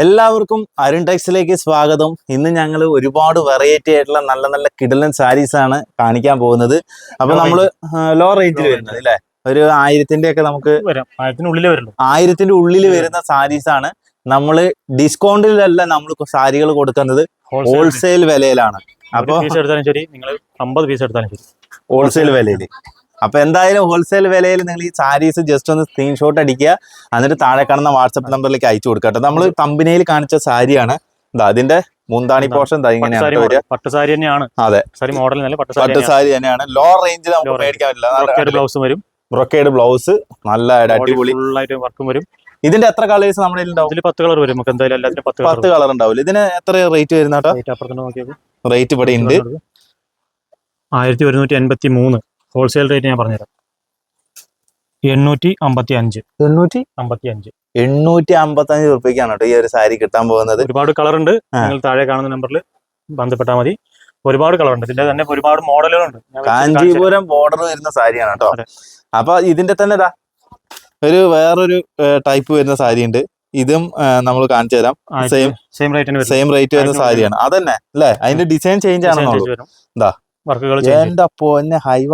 എല്ലാവർക്കും അരുൺ ടെക്സിലേക്ക് സ്വാഗതം. ഇന്ന് ഞങ്ങൾ ഒരുപാട് വെറൈറ്റി ആയിട്ടുള്ള നല്ല നല്ല കിടലൻ സാരീസ് ആണ് കാണിക്കാൻ പോകുന്നത്. അപ്പൊ നമ്മൾ നമ്മൾ ലോ റേഞ്ചിൽ വരുന്നത് അല്ലേ? ഒരു ആയിരത്തിന്റെ ഒക്കെ നമുക്ക് ആയിരത്തിന്റെ ഉള്ളിൽ വരുന്ന സാരീസ് ആണ്. നമ്മൾ ഡിസ്കൗണ്ടിലല്ല നമ്മൾ സാരികൾ കൊടുക്കുന്നത് ഹോൾസെയിൽ വിലയിലാണ്. അപ്പൊ പീസ് എടുത്താലും ശരി നിങ്ങൾ അമ്പത് പീസ് എടുത്താലും ശരി. ഹോൾസെയിൽ വിലയിൽ അപ്പൊ എന്തായാലും ഹോൾസെയിൽ വിലയിൽ നിങ്ങൾ ഈ സാരീസ് ജസ്റ്റ് ഒന്ന് സ്ക്രീൻഷോട്ട് അടിക്കുക. എന്നിട്ട് താഴെ കാണുന്ന വാട്സപ്പ് നമ്പറിലേക്ക് അയച്ചു കൊടുക്കുക കേട്ടോ. നമ്മൾ കമ്പനിയിൽ കാണിച്ച സാരിയാണ് ഇതാ അതിന്റെ മൂന്താണി പോർഷൻ പട്ടുസാരി ഇങ്ങനെയാണ് പട്ടുസാരി തന്നെയാണ്. അതെ. സാരി മോഡൽ പട്ടുസാരി തന്നെയാണ്. ലോ റേഞ്ചിൽ നമുക്ക്. മേടിക്കാൻ പറ്റില്ല. ബ്ലൗസ് വരും. ബ്രൊക്കേഡ് ബ്ലൗസ് നല്ല അടിപൊളി. വർക്കും വരും. ഇതിന്റെ എത്ര കളേഴ്സ് നമ്മുടെ ഇതിൽ പത്ത് കളർ വരും. നമുക്ക് എന്തായാലും എല്ലാത്തിനും പത്ത് പത്ത് കളർ ഉണ്ടാവില്ല. ഇതിന് എത്ര റേറ്റ് വരുന്ന റേറ്റ് ഇവിടെ ഉണ്ട്. ആയിരത്തി ഒരുന്നൂറ്റി എൺപത്തി മൂന്ന് ഹോൾസെയിൽ റേറ്റ് ഞാൻ പറഞ്ഞുതരാം. എണ്ണൂറ്റി അമ്പത്തി അഞ്ച് എണ്ണൂറ്റി? അമ്പത്തി അഞ്ച് എണ്ണൂറ്റി അമ്പത്തി അഞ്ച് റുപ്യക്കാണ് കേട്ടോ ഈ ഒരു സാരി കിട്ടാൻ പോകുന്നത്. ഒരുപാട് കളർ ഉണ്ട്. നിങ്ങൾ താഴെ കാണുന്ന നമ്പറിൽ ബന്ധപ്പെട്ടാൽ മതി. ഒരുപാട് കളർ ഉണ്ട്. ഇതിന്റെ തന്നെ ഒരുപാട് മോഡലുകളുണ്ട്. കാഞ്ചീപുരം ബോർഡർ വരുന്ന സാരിയാണ് കേട്ടോ. അപ്പൊ ഇതിന്റെ തന്നെ ഇതാ ഒരു വേറൊരു ടൈപ്പ് വരുന്ന സാരി ഉണ്ട് ഇതും നമ്മൾ കാണിച്ചു തരാം. Same same rate same rate വരുന്ന സാരിയാണ്. അതന്നെ അല്ലേ? അതിന്റെ ഡിസൈൻ ചേഞ്ച് ആണെന്നുള്ളൂ എന്താ. വർക്കുകൾ എന്റെ പൊന്നെ ഹൈവ.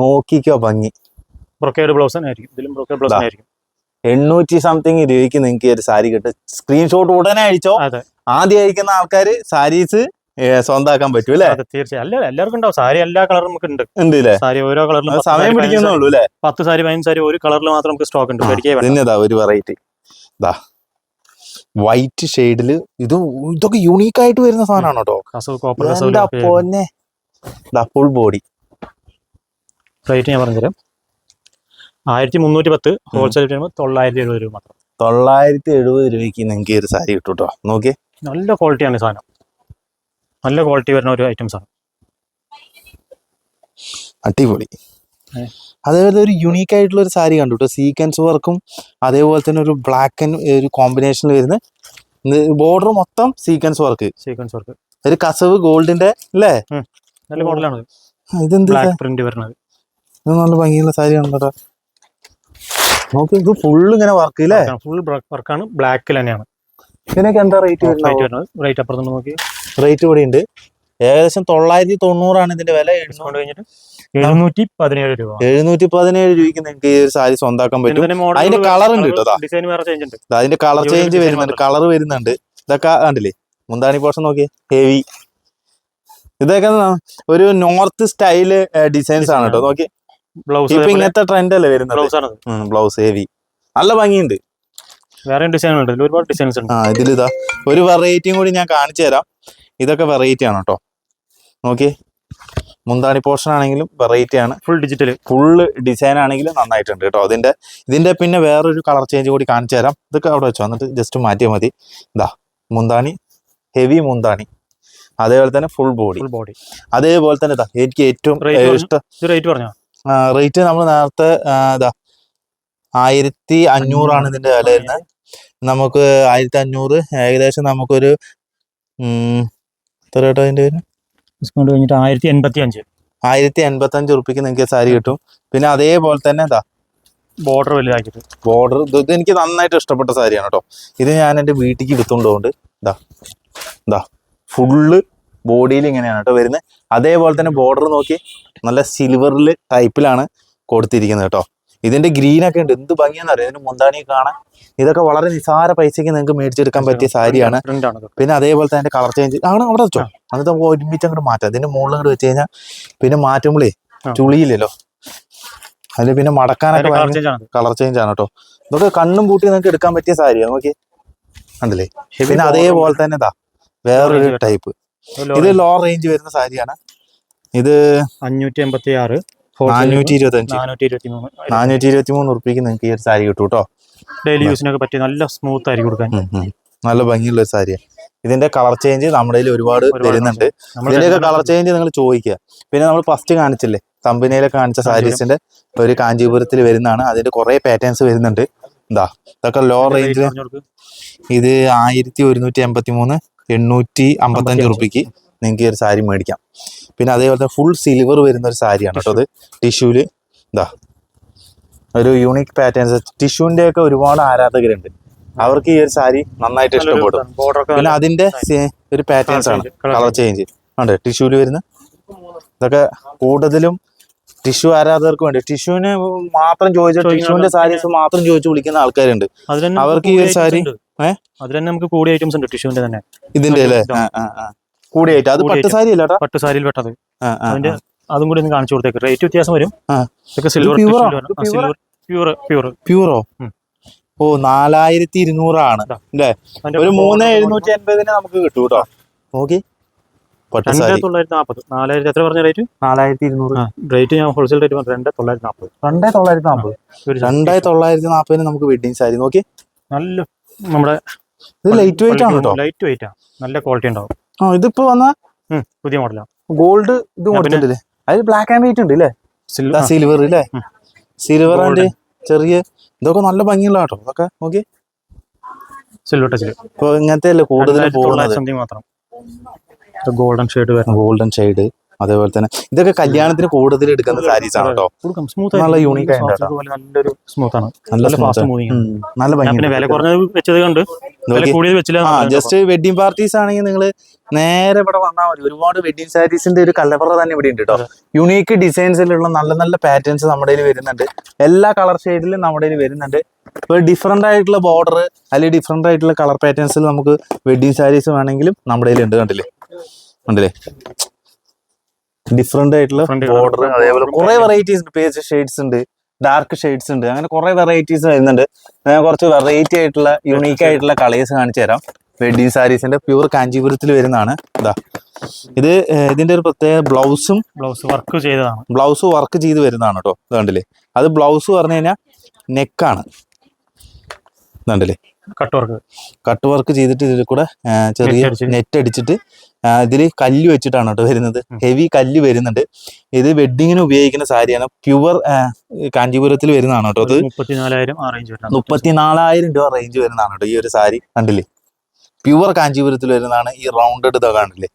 നോക്കിക്കോ ഭംഗി. ബ്രൊക്കേഡ് ബ്ലൗസ് ആയിരിക്കും. ഇതിലും ബ്രൊക്കേഡ് ബ്ലൗസ് ആയിരിക്കും. എണ്ണൂറ്റി സംതിങ് രൂപയ്ക്ക് നിങ്ങൾക്ക് ഒരു സാരി കിട്ടും. സ്ക്രീൻഷോട്ട് ഉടനെ അയച്ചോ. അതെ. ആദ്യം അയക്കുന്ന ആൾക്കാർ സാരീസ് സ്വന്തമാക്കാൻ പറ്റൂ അല്ലേ? തീർച്ചയായും. അല്ല എല്ലാവർക്കും ഉണ്ടാവും. സാരി എല്ലാ കളറും നമുക്ക് ഉണ്ട്. സാരി ഓരോ കളറിലും സമയം പിടിക്കുന്നുള്ളൂ അല്ലേ? പത്ത് സാരി പതിനഞ്ച് സാരി ഒരു കളറിൽ മാത്രം നമുക്ക് സ്റ്റോക്ക് ഉണ്ട്. ഇതാ ഒരു വെറൈറ്റി ഇതാ വൈറ്റ് ഷെയ്ഡിൽ ഇത് ഇതൊക്കെ യുണീക്ക് ആയിട്ട് വരുന്ന സാധനമാണ് കേട്ടോ പൊന്നെ? ഫുൾ ബോഡി റേറ്റ് ഞാൻ പറഞ്ഞുതരാം. ആയിരത്തി മുന്നൂറ്റി പത്ത് ഹോൾസെയിൽ വരുമ്പോൾ തൊള്ളായിരത്തി എഴുപത് രൂപ മാത്രം. തൊള്ളായിരത്തി എഴുപത് രൂപയ്ക്ക് നിങ്ങൾക്ക് ഒരു സാരി കിട്ടും കേട്ടോ നോക്കിയേ. നല്ല ക്വാളിറ്റിയാണ് സാധനം. നല്ല ക്വാളിറ്റി വരുന്ന ഒരു ഐറ്റംസ് ആണ് അടിപൊളി. അതേപോലെ ഒരു യുണീക്ക് ആയിട്ടുള്ള ഒരു സാരി കണ്ടു കേട്ടോ. സീക്വൻസ് വർക്കും അതേപോലെ തന്നെ ഒരു ബ്ലാക്ക് ആൻഡ് ഒരു കോമ്പിനേഷനിൽ വരുന്ന ബോർഡർ മൊത്തം സീക്വൻസ് വർക്ക് സീക്വൻസ് വർക്ക് ഒരു കസവ് ഗോൾഡിന്റെ അല്ലേ? നല്ല മോഡലാണ് ഇതെന്ത് പ്രിന്റ് വരുന്നത്. ഇത് നല്ല ഭംഗിയുള്ള സാരി ഉണ്ടോ നോക്ക് ഇത് ഫുള്ള് ഇങ്ങനെ വർക്ക് ഇല്ലേ? ഫുൾ വർക്കാണ് ബ്ലാക്കിൽ തന്നെയാണ്. ഇതിനൊക്കെ എന്താ റേറ്റ് റേറ്റ് വരുന്നത്? റേറ്റ് അപ്പുറത്തുനിന്ന് നോക്കി. റേറ്റ് ഇവിടെ ഉണ്ട്. ഏകദേശം തൊള്ളായിരത്തി തൊണ്ണൂറാണ് ഇതിന്റെ വില. ഡിസ്കൗണ്ട് കഴിഞ്ഞിട്ട് എഴുന്നൂറ്റി പതിനേഴ് രൂപ. എഴുന്നൂറ്റി പതിനേഴ് രൂപയ്ക്ക് നിങ്ങൾക്ക് ഈ ഒരു സാരി സ്വന്താക്കാൻ പറ്റും. അതിന്റെ കളർ ഉണ്ട് കേട്ടോ, അതിന്റെ കളർ ചേഞ്ച് വരുന്നുണ്ട്. കളർ വരുന്നുണ്ട്. ഇതൊക്കെ കണ്ടില്ലേ? മുന്താണി പോർഷൻ നോക്കി ഹെവി ഇതൊക്കെ ഒരു നോർത്ത് സ്റ്റൈൽ ഡിസൈൻസ് ആണ് കേട്ടോ. നോക്കി ബ്ലൗസ് ഇപ്പൊ ഇങ്ങനത്തെ ട്രെൻഡ് അല്ലേ വരുന്നത്? ബ്ലൗസ് ആണ്. ബ്ലൗസ് ഹെവി നല്ല ഭംഗിയുണ്ട്. വേറെ ഡിസൈൻ ഉണ്ട് ഇതിൽ ഒരുപാട് ഡിസൈൻസ് ഉണ്ട്. ആ ഇതിലിതാ ഒരു വെറൈറ്റിയും കൂടി ഞാൻ കാണിച്ചു തരാം. ഇതൊക്കെ വെറൈറ്റി ആണ് കേട്ടോ നോക്കി മുന്താണി പോർഷൻ ആണെങ്കിലും വെറൈറ്റി ആണ്. ഫുൾ ഡിജിറ്റൽ ഫുള്ള് ഡിസൈൻ ആണെങ്കിലും നന്നായിട്ടുണ്ട് കേട്ടോ അതിന്റെ ഇതിന്റെ പിന്നെ വേറൊരു കളർ ചേഞ്ച് കൂടി കാണിച്ചു തരാം. ഇതൊക്കെ അവിടെ വെച്ചോ. എന്നിട്ട് ജസ്റ്റ് മാറ്റിയാൽ മതി. ഇതാ മുന്താണി ഹെവി മുന്താണി. അതേപോലെ തന്നെ ഫുൾ ബോഡി ഫുൾ ബോഡി അതേപോലെ തന്നെ ഇതാ എനിക്ക് ഏറ്റവും. ഇഷ്ടം റേറ്റ് പറഞ്ഞോ? റേറ്റ് നമ്മൾ നേരത്തെ ഇതാ ആയിരത്തി അഞ്ഞൂറാണ് ഇതിന്റെ വില വരുന്നത്. നമുക്ക് ആയിരത്തി അഞ്ഞൂറ് ഏകദേശം നമുക്കൊരു എത്ര കേട്ടോ അതിന്റെ പേര് ഡിസ്കൗണ്ട് കഴിഞ്ഞിട്ട് ആയിരത്തി എൺപത്തി അഞ്ച് ആയിരത്തി എൺപത്തി അഞ്ച് റുപ്യക്ക് നിങ്ങൾക്ക് സാരി കിട്ടും. പിന്നെ അതേപോലെ തന്നെ എന്താ ബോർഡർ വലുതാക്കിയിട്ട്. ബോർഡർ ഇത് ഇത് എനിക്ക് നന്നായിട്ട് ഇഷ്ടപ്പെട്ട സാരിയാണ് കേട്ടോ. ഇത് ഞാൻ എന്റെ വീട്ടിലേക്ക് എടുത്തുകൊണ്ടുകൊണ്ട് ഇതാ ഇതാ ഫുള്ള് ബോഡിയിൽ ഇങ്ങനെയാണ് കേട്ടോ വരുന്നത് അതേപോലെ തന്നെ ബോർഡർ നോക്കി നല്ല സിൽവറിൽ ടൈപ്പിലാണ് കൊടുത്തിരിക്കുന്നത് കേട്ടോ ഇതിന്റെ ഗ്രീൻ ഒക്കെ ഉണ്ട്. എന്ത് ഭംഗിയാന്ന് അറിയാം? ഇതിന് മുന്താണി കാണാൻ. ഇതൊക്കെ വളരെ നിസാര പൈസയ്ക്ക് നിങ്ങൾക്ക് മേടിച്ചെടുക്കാൻ പറ്റിയ സാരിയാണ്. പിന്നെ അതേപോലെ തന്നെ കളർ ചേഞ്ച് ആണ് അവിടെ വെച്ചോ? എന്നിട്ട് നമുക്ക് ഒരുമിച്ച് അങ്ങോട്ട് മാറ്റാം. ഇതിന്റെ മുകളിൽ അങ്ങോട്ട് വെച്ച് കഴിഞ്ഞാൽ പിന്നെ മാറ്റുമ്പോഴേ. ചുളിയില്ലല്ലോ. അതിൽ പിന്നെ മടക്കാനൊക്കെ. കളർ ചേഞ്ച് ആണ്. കേട്ടോ ഇതൊക്കെ കണ്ണും പൂട്ടി നിങ്ങൾക്ക് എടുക്കാൻ പറ്റിയ സാരിയാണ് നോക്കി കണ്ടില്ലേ? പിന്നെ അതേപോലെ തന്നെ ഇതാ വേറൊരു ടൈപ്പ് ഇത് ലോ റേഞ്ച് വരുന്ന സാരിയാണ്. ഇത് അഞ്ഞൂറ്റി എൺപത്തി ആറ് നാനൂറ്റി ഇരുപത്തി അഞ്ച് നാനൂറ്റി ഇരുപത്തി മൂന്ന് നാനൂറ്റി ഇരുപത്തി മൂന്ന് ഉറുപ്പിക്ക് നിങ്ങൾക്ക് ഈ ഒരു സാരി കിട്ടും കേട്ടോ. ഡെയിലി യൂസിനൊക്കെ പറ്റിയ നല്ല സ്മൂത്ത് ആയിരിക്കും കൊടുക്കാൻ. നല്ല ഭംഗിയുള്ള ഒരു സാരിയാണ് ഇതിന്റെ കളർ ചേഞ്ച് നമ്മുടെ ഒരുപാട് വരുന്നുണ്ട്. ഇതിന്റെയൊക്കെ കളർ ചേഞ്ച് നിങ്ങൾ ചോദിക്കുക. പിന്നെ നമ്മൾ ഫസ്റ്റ് കാണിച്ചില്ലേ? കമ്പനിയിലെ കാണിച്ച സാരീസിന്റെ ഒരു കാഞ്ചീപുരത്തിൽ വരുന്നതാണ്. അതിന്റെ കുറെ പാറ്റേൺസ് വരുന്നുണ്ട്. എന്താ ഇതൊക്കെ ലോ റേഞ്ചിൽ ഇത് ആയിരത്തി ഒരുന്നൂറ്റി എൺപത്തി മൂന്ന് എണ്ണൂറ്റി അമ്പത്തഞ്ച്. റുപ്യക്ക് നിങ്ങൾക്ക് ഈ ഒരു സാരി മേടിക്കാം. പിന്നെ അതേപോലെ തന്നെ ഫുൾ സിൽവർ വരുന്ന ഒരു സാരിയാണ് കേട്ടോ അത്. ടിഷ്യൂൽ. എന്താ ഒരു യൂണിക് പാറ്റേൺസ് ടിഷ്യൂവിന്റെ ഒക്കെ ഒരുപാട് ആരാധകരുണ്ട്. അവർക്ക് ഈ ഒരു സാരി നന്നായിട്ട് ഇഷ്ടപ്പെടും. പിന്നെ അതിന്റെ ഒരു പാറ്റേൺസ് ആണ്. കളർ ചേഞ്ച് ഉണ്ട് ടിഷ്യൂൽ വരുന്ന? ഇതൊക്കെ കൂടുതലും ടിഷ്യൂ ആരാധകർക്ക് വേണ്ടി. ടിഷ്യൂവിന് മാത്രം ചോദിച്ച ടിഷ്യൂവിന്റെ സാരീസ് മാത്രം ചോദിച്ചു വിളിക്കുന്ന ആൾക്കാരുണ്ട്. അവർക്ക് ഈ ഒരു സാരി ഏ? അതിൽ തന്നെ നമുക്ക് കൂടിയ ഐറ്റംസ് ഉണ്ട് ടിഷ്യൂവിന്റെ തന്നെ. ഇതിന്റെ അല്ലേ. കൂടിയായിട്ട് അത് പട്ട് സാരി അല്ലേട്ടാ പട്ട് സാരിയിൽ പെട്ടത്. അതിന്റെ. അതും കൂടി ഒന്ന് കാണിച്ചു കൊടുത്തേക്ക്. റേറ്റ് വ്യത്യാസം വരും. ഇതൊക്കെ സിൽവർ സിൽവർ പ്യൂർ പ്യൂർ പ്യൂറോ ഓ? നാലായിരത്തി ഇരുന്നൂറാണ്. അല്ലേ? ഒരു മൂന്ന് എഴുന്നൂറ്റി അൻപതിന് നമുക്ക് കിട്ടും കേട്ടോ. നോക്കി. നമുക്ക് വെഡിങ് സാരി. നോക്കി. നല്ല നമ്മുടെ ഇത് ലൈറ്റ് വെയിറ്റ് ആണ് കേട്ടോ ലൈറ്റ് വെയിറ്റ് ആണ് നല്ല ക്വാളിറ്റി ഉണ്ടാവും. ആ ഇതിപ്പോ വന്ന പുതിയ മോഡലാണ് ഗോൾഡ് ഇത് കൊടുത്തിട്ടില്ലേ? അതിൽ ബ്ലാക്ക് ആൻഡ് വൈറ്റ് ഉണ്ട് അല്ലേ സിൽവർ സിൽവർ അല്ലേ സിൽവർ ആൻഡ് ചെറിയ ഇതൊക്കെ നല്ല ഭംഗിയുള്ള കേട്ടോ ഇതൊക്കെ നോക്കി. സിൽവർ ടച്ചിൽ ഇപ്പൊ ഇങ്ങനത്തെ അല്ലേ കൂടുതൽ പോകുന്നത്? ഗോൾഡൻ ഷെയ്ഡ് വരണം ഗോൾഡൻ ഷെയ്ഡ് അതേപോലെ തന്നെ ഇതൊക്കെ കല്യാണത്തിന് കൂടുതൽ എടുക്കുന്ന സാരീസ് ആണ്? കേട്ടോ നല്ല യൂണിക്. നല്ലൊരു സ്മൂത്ത് ആണ്. നല്ല ഫാസ്റ്റ് മൂവിങ് നല്ല ഭംഗി വില കുറഞ്ഞത് വെച്ചത് കണ്ട്. ജസ്റ്റ് വെഡിങ് പാർട്ടീസ് ആണെങ്കിൽ നിങ്ങൾ നേരെ ഇവിടെ വന്നാൽ മതി. ഒരുപാട് വെഡിങ് സാരീസിന്റെ ഒരു കലവറ തന്നെ ഇവിടെ ഉണ്ട് കേട്ടോ. യുണീക്ക് ഡിസൈൻസിലുള്ള നല്ല നല്ല പാറ്റേൺസ് നമ്മുടെ കയ്യിൽ വരുന്നുണ്ട്. എല്ലാ കളർ ഷെയ്ഡിലും നമ്മുടെ കയ്യിൽ വരുന്നുണ്ട്. ഇപ്പൊ ഡിഫറെന്റ് ആയിട്ടുള്ള ബോർഡർ അല്ലെങ്കിൽ ഡിഫറെന്റ് ആയിട്ടുള്ള കളർ പാറ്റേൺസിൽ നമുക്ക് വെഡിങ് സാരീസ് വേണമെങ്കിലും നമ്മുടെ ഉണ്ട് കണ്ടില്ലേ? കണ്ടില്ലേ? ഡിഫറെന്റ് ആയിട്ടുള്ള ബോർഡർ അതേപോലെ കുറെ വെറൈറ്റീസ് ഉണ്ട്. പേജ് ഷെയ്ഡ്സ് ഉണ്ട് ഡാർക്ക് ഷെയ്ഡ്സ് ഉണ്ട്. അങ്ങനെ കുറെ വെറൈറ്റീസ് വരുന്നുണ്ട്. ഞാൻ കുറച്ച് വെറൈറ്റി ആയിട്ടുള്ള യുണീക്ക് ആയിട്ടുള്ള കളേഴ്സ് കാണിച്ചു തരാം. വെഡിങ് സാരീസിന്റെ പ്യൂർ കാഞ്ചീപുരത്തിൽ വരുന്നതാണ്. ഇതാ ഇത് ഇതിന്റെ ഒരു പ്രത്യേക ബ്ലൗസും ബ്ലൗസ് വർക്ക് ചെയ്തതാണ്. ബ്ലൗസ് വർക്ക് ചെയ്ത് വരുന്നതാണ് കേട്ടോ ഇത് കണ്ടില്ലേ? അത് ബ്ലൗസ് പറഞ്ഞു കഴിഞ്ഞാൽ നെക്കാണ് കണ്ടില്ലേ? കട്ട് വർക്ക് കട്ട് വർക്ക് ചെയ്തിട്ട് ഇതിൽ കൂടെ ചെറിയ നെറ്റ് അടിച്ചിട്ട്. ഇതിൽ കല്ല് വെച്ചിട്ടാണ് കേട്ടോ വരുന്നത്. ഹെവി കല്ല് വരുന്നുണ്ട്. ഇത് വെഡിങ്ങിന് ഉപയോഗിക്കുന്ന സാരിയാണ്. പ്യുവർ കാഞ്ചീപുരത്തിൽ വരുന്നതാണ് കേട്ടോ അത് മുപ്പത്തിനാലായിരം രൂപ റേഞ്ച് വരുന്നതാണ് കേട്ടോ ഈ ഒരു സാരി കണ്ടില്ലേ? പ്യുവർ കാഞ്ചീപുരത്തിൽ വരുന്നതാണ് ഈ റൗണ്ടഡ് ഇതൊക്കെ കണ്ടില്ലേ?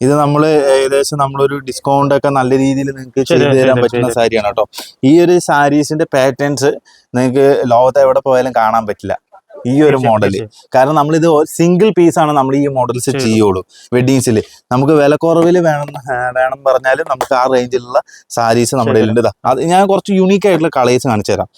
ഇത് നമ്മൾ ഏകദേശം നമ്മളൊരു ഡിസ്കൗണ്ട് ഒക്കെ നല്ല രീതിയിൽ നിങ്ങൾക്ക് ചെയ്തു തരാൻ പറ്റുന്ന. സാരിയാണ് കേട്ടോ. ഈ ഒരു സാരീസിന്റെ പാറ്റേൺസ് നിങ്ങൾക്ക് ലോകത്ത് എവിടെ പോയാലും കാണാൻ പറ്റില്ല. ഈ ഒരു മോഡൽ കാരണം നമ്മൾ ഇത് സിംഗിൾ പീസ് ആണ് നമ്മൾ ഈ മോഡൽസ്. ചെയ്യുള്ളൂ വെഡിങ്സിൽ നമുക്ക് വില കുറവിൽ വേണം വേണം പറഞ്ഞാൽ നമുക്ക് ആ റേഞ്ചിലുള്ള സാരീസ് നമ്മുടെ. കയ്യിലുണ്ട്. അത് ഞാൻ കുറച്ച് യുണീക്ക് ആയിട്ടുള്ള കളേഴ്സ് കാണിച്ചു തരാം.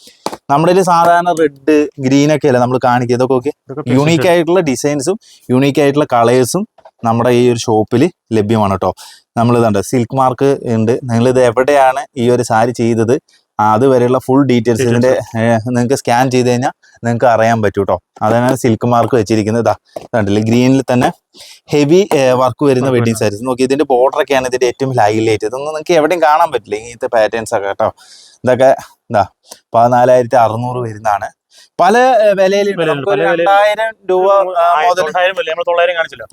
നമ്മുടെ സാധാരണ റെഡ് ഗ്രീൻ ഒക്കെ അല്ലേ നമ്മൾ കാണിക്കുക ഇതൊക്കെ ഒക്കെ യുണീക്ക് ആയിട്ടുള്ള ഡിസൈൻസും യുണീക്ക് ആയിട്ടുള്ള കളേഴ്സും നമ്മുടെ ഈ ഒരു ഷോപ്പിൽ ലഭ്യമാണ് കേട്ടോ നമ്മൾ ഇതുണ്ട് സിൽക്ക് മാർക്ക് ഉണ്ട് നിങ്ങൾ ഇത് എവിടെയാണ് ഈ ഒരു സാരി ചെയ്തത്? അതുവരെയുള്ള ഫുൾ ഡീറ്റെയിൽസ് ഇതിന്റെ നിങ്ങൾക്ക് സ്കാൻ ചെയ്ത് കഴിഞ്ഞാൽ നിങ്ങൾക്ക് അറിയാൻ പറ്റും കേട്ടോ അതാണ് സിൽക്ക് മാർക്ക് വെച്ചിരിക്കുന്നത്. ഇതാ കണ്ടില്ലേ ഗ്രീനിൽ തന്നെ ഹെവി വർക്ക് വരുന്ന വെഡിങ് സാരീസ് നോക്കി ഇതിന്റെ ബോർഡർ ഒക്കെയാണ് ഇതിന്റെ ഏറ്റവും ഹൈലൈറ്റ് ഇതൊന്നും നിങ്ങൾക്ക് എവിടെയും കാണാൻ പറ്റില്ല ഇങ്ങനത്തെ പാറ്റേൺസ് ഒക്കെ കേട്ടോ ഇതൊക്കെ എന്താ പതിനാലായിരത്തി അറുന്നൂറ് വരുന്നതാണ്. പല വിലയിലും രണ്ടായിരം രൂപ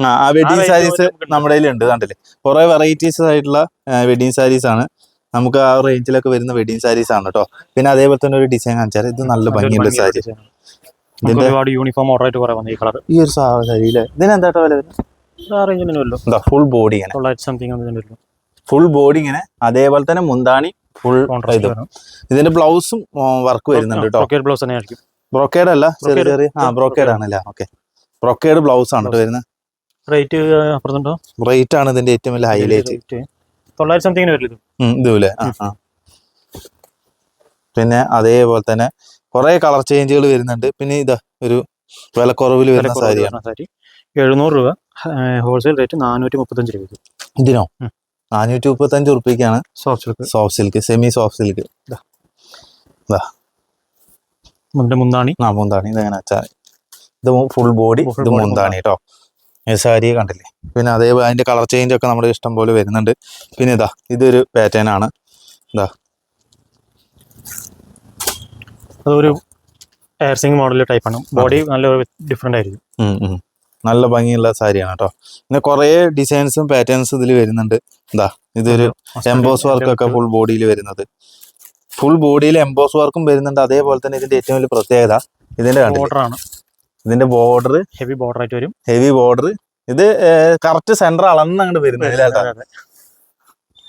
ആ, വെഡിങ് സാരീസ് നമ്മുടെ ഉണ്ട്. കണ്ടില്ലേ? കുറെ വെറൈറ്റീസ് ആയിട്ടുള്ള വെഡിങ് സാരീസ് ആണ്. നമുക്ക് ആ റേഞ്ചിലൊക്കെ വരുന്ന വെഡിങ് സാരീസ് ആണ് കേട്ടോ പിന്നെ അതേപോലെ തന്നെ ഒരു ഡിസൈൻ കാണിച്ചാൽ ഇത് നല്ല ഭംഗിയുള്ള സാരി ഇതിന്റെ ഒരുപാട് യൂണിഫോം ഓർഡറായിട്ട് കുറെ വന്നു ഈ കളർ ഈ ഒരു സാരി അല്ലേ ഇതിന് എന്താ വില വരുന്നത്? ഫുൾ ബോഡി ഇങ്ങനെ. ഫുൾ ബോഡി ഇങ്ങനെ. അതേപോലെ തന്നെ മുന്താണി ഫുൾ ഇത് ഇതിന്റെ ബ്ലൗസും വർക്ക് വരുന്നുണ്ട് കേട്ടോ ബ്ലൗസ് ബ്രോക്കേഡ് അല്ല? ചെറിയ ചെറിയ ആ ബ്രോക്കേഡ്. ആണല്ലേ? ഓക്കെ ബ്രോക്കേഡ് ബ്ലൗസ് ആണ് വരുന്നത്. റേറ്റ് അപ്പുറത്തുണ്ടോ? റേറ്റ് ആണ് ഇതിന്റെ ഏറ്റവും വലിയ ഹൈലൈറ്റ് തൊള്ളായിരത്തി സംതിങ്ങിന് വരില്ല ഇതുപോലെ ആ ആ. പിന്നെ അതേപോലെ തന്നെ കുറെ കളർ ചേഞ്ചുകൾ വരുന്നുണ്ട്. പിന്നെ ഇതാ ഒരു വിലക്കുറവിൽ വരുന്ന സാരിയാണ് വരുന്ന സാരി. എഴുന്നൂറ് രൂപ. ഹോൾസെയിൽ റേറ്റ് നാനൂറ്റി മുപ്പത്തഞ്ച് രൂപ ഇതിനോ. നാനൂറ്റി മുപ്പത്തഞ്ച് ഉറുപ്പിക്കാണ് soft silk soft silk semi soft silk മുന്താണി. ആ മുന്താണി. ഇതെങ്ങനെ വെച്ചാൽ ഇത് ഫുൾ ബോഡി ഇത് മുന്താണി കേട്ടോ ഈ സാരി കണ്ടില്ലേ? പിന്നെ അതേ അതിന്റെ കളർ ചേഞ്ച് ഒക്കെ നമ്മുടെ ഇഷ്ടം പോലെ വരുന്നുണ്ട്. പിന്നെ ഇതാ ഇതൊരു പാറ്റേൺ ആണ്. അതൊരു എയർസിംഗ് മോഡൽ ടൈപ്പാണ് ബോഡി നല്ല ഡിഫറെന്റ് ആയിരിക്കും. നല്ല ഭംഗിയുള്ള സാരിയാണ് കേട്ടോ പിന്നെ കുറേ ഡിസൈൻസും പാറ്റേൺസും ഇതിൽ വരുന്നുണ്ട്. എന്താ ഇതൊരു എംബോസ് വർക്ക് ഒക്കെ ഫുൾ ബോഡിയിൽ വരുന്നത്. ഫുൾ ബോഡിയിൽ എംബോസ് വർക്കും വരുന്നുണ്ട്. അതേപോലെ തന്നെ ഇതിന്റെ ഏറ്റവും വലിയ പ്രത്യേകത ഇതിന്റെ ബോർഡറാണ് ഇതിന്റെ ബോർഡർ ഹെവി ബോർഡർ ആയിട്ട് വരും. ഹെവി ബോർഡർ ഇത് കറക്റ്റ് സെന്റർ അളന്ന് അങ്ങോട്ട് വരുന്നത്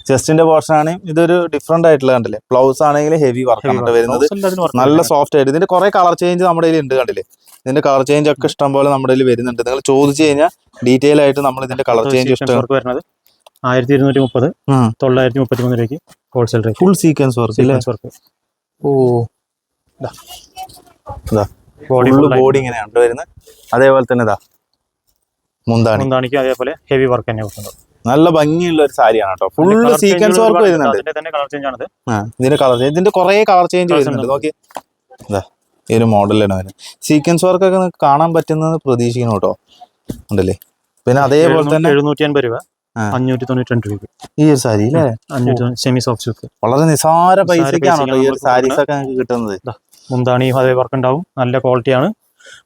ചെസ്റ്റിന്റെ പോർഷൻ ആണ്. ഇതൊരു ഡിഫറെന്റ് ആയിട്ടുള്ള കണ്ടില്ലേ? ബ്ലൗസ് ആണെങ്കിൽ ഹെവി വർക്ക് ആണ് വരുന്നത്. നല്ല സോഫ്റ്റ് ആയിട്ട്. ഇതിന്റെ കുറെ കളർ ചേഞ്ച് നമ്മുടെ കയ്യിൽ ഉണ്ട് കണ്ടില്ലേ? ഇതിന്റെ കളർ ചേഞ്ച് ഒക്കെ ഇഷ്ടം പോലെ നമ്മുടെ കയ്യിൽ വരുന്നുണ്ട്. നിങ്ങൾ ചോദിച്ചു കഴിഞ്ഞാൽ ഡീറ്റെയിൽ ആയിട്ട് നമ്മൾ ഇതിന്റെ കളർ ചേഞ്ച് ഇഷ്ടം ആയിരത്തി ഇരുന്നൂറ്റി മുപ്പത് തൊള്ളായിരത്തി മുപ്പത്തി മൂന്ന് രൂപയ്ക്ക് wholesale rate full sequence work sequence work ഓ ബോഡി ബോഡി ഇങ്ങനെയാണ് വരുന്നത്. അതേപോലെ തന്നെ ഇതാ മുന്താണി. മുന്താണിക്ക് അതേപോലെ ഹെവി വർക്ക് തന്നെ കൊടുക്കുന്നുണ്ട് നല്ല ഭംഗിയുള്ള ഒരു സാരിയാണ് കേട്ടോ ഫുള്ള് സീക്വൻസ് വർക്ക് വരുന്നുണ്ട്. ഇതിന്റെ കളർ ചേഞ്ച് ഇതിന്റെ കുറെ കളർ ചേഞ്ച് വരുന്നുണ്ട്. ഓക്കെ നോക്കി. ഇതാ ഈ ഒരു മോഡലാണ് വരുന്നത്. സീക്വൻസ് വർക്ക് ഒക്കെ കാണാൻ പറ്റുന്നത് പ്രതീക്ഷിക്കണം കേട്ടോ ഉണ്ടല്ലേ? പിന്നെ അതേപോലെ തന്നെ എഴുന്നൂറ്റി അൻപത് രൂപ. അഞ്ഞൂറ്റി തൊണ്ണൂറ്റി രണ്ട് രൂപ. ഈ ഒരു സാരി അല്ലേ അഞ്ഞൂറ്റി സെമി സോഫ്റ്റ് സിൽക്ക് വളരെ നിസാര പൈസക്കാണ് ഈ ഒരു സാരീസ് ഒക്കെ നിങ്ങൾക്ക് കിട്ടുന്നത്? മുന്താണി അതേ വർക്ക് ഉണ്ടാവും നല്ല ക്വാളിറ്റി ആണ്.